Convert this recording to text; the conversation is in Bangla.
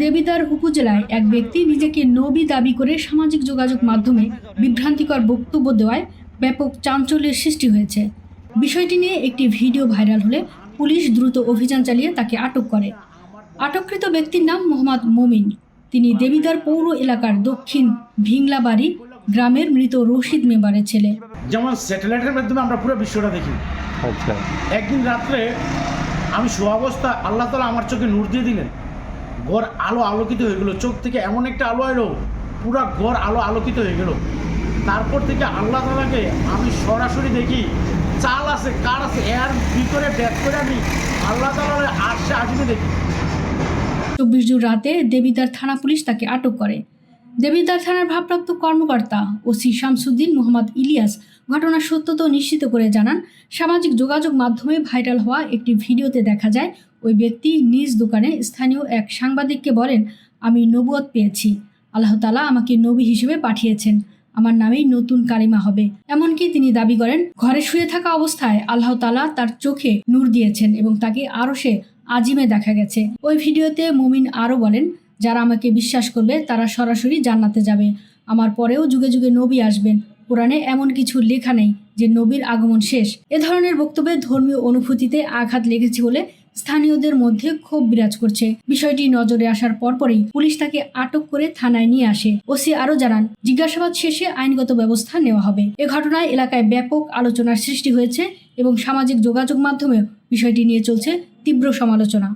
দেবিদার উপজেলায় এক ব্যক্তি নিজেকে নবী দাবি করে সামাজিক যোগাযোগ মাধ্যমে বিভ্রান্তিকর বক্তব্য দেওয়ায় ব্যাপক চাঞ্চল্যের সৃষ্টি হয়েছে। বিষয়টি নিয়ে একটি ভিডিও ভাইরাল হলে পুলিশ দ্রুত অভিযান চালিয়ে তাকে আটক করে। আটককৃত ব্যক্তির নাম মোহাম্মদ মোমিন। তিনি দেবিদার পৌর এলাকার দক্ষিণ ভিংলাবাড়ি গ্রামের মৃত রশিদ মেম্বারের ছেলে। যেমন স্যাটেলাইটের মাধ্যমে আমরা পুরো বিশ্বটা দেখি। আচ্ছা। একদিন রাত্রে আমি শোয়াবস্থা আল্লাহ তালা আমার চোখে নূর দিয়ে দিলেন। ঘর আলো আলোকিত হয়ে গেলো। চোখ থেকে এমন একটা আলো এলো, পুরা ঘর আলো আলোকিত হয়ে গেল। তারপর থেকে আল্লাহ তালাকে আমি সরাসরি দেখি, চাল আছে কার আছে, এর ভিতরে ব্যাক করে আমি আল্লাহ তালার আসছে আসবে দেখি। চব্বিশ জুন রাতে দেবিদার থানা পুলিশ তাকে আটক করে। দেবিদার থানার ভারপ্রাপ্ত কর্মকর্তা ওসি শামসুদ্দিন মোহাম্মদ ইলিয়াস ঘটনার সত্যতা নিশ্চিত করে জানান। সামাজিক যোগাযোগ মাধ্যমে ভাইরাল হওয়া একটি ভিডিওতে দেখা যায়, ওই ব্যক্তি নিজ দোকানে স্থানীয় এক সাংবাদিককে বলেন, আমি নবুয়ত পেয়েছি। আল্লাহ তালা আমাকে নবী হিসেবে পাঠিয়েছেন। আমার নামেই নতুন কালিমা হবে। এমনকি তিনি দাবি করেন, ঘরে শুয়ে থাকা অবস্থায় আল্লাহ তালা তার চোখে নূর দিয়েছেন এবং তাকে আরও সে আজিমে দেখা গেছে। ওই ভিডিওতে মুমিন আরও বলেন, যারা আমাকে বিশ্বাস করবে, তারা সরাসরি জান্নাতে যাবে। আমার পরেও যুগে যুগে নবী আসবেন। কোরআনে এমন কিছু লেখা নেই যে নবীর আগমন শেষ। এ ধরনের বক্তব্যে ধর্মীয় অনুভূতিতে আঘাত লেগেছে বলে স্থানীয়দের মধ্যে ক্ষোভ বিরাজ করছে। বিষয়টি নজরে আসার পরপরই পুলিশ তাকে আটক করে থানায় নিয়ে আসে। ওসি আরও জানান, জিজ্ঞাসাবাদ শেষে আইনগত ব্যবস্থা নেওয়া হবে। এ ঘটনায় এলাকায় ব্যাপক আলোচনার সৃষ্টি হয়েছে এবং সামাজিক যোগাযোগ মাধ্যমেও বিষয়টি নিয়ে চলছে তীব্র সমালোচনা।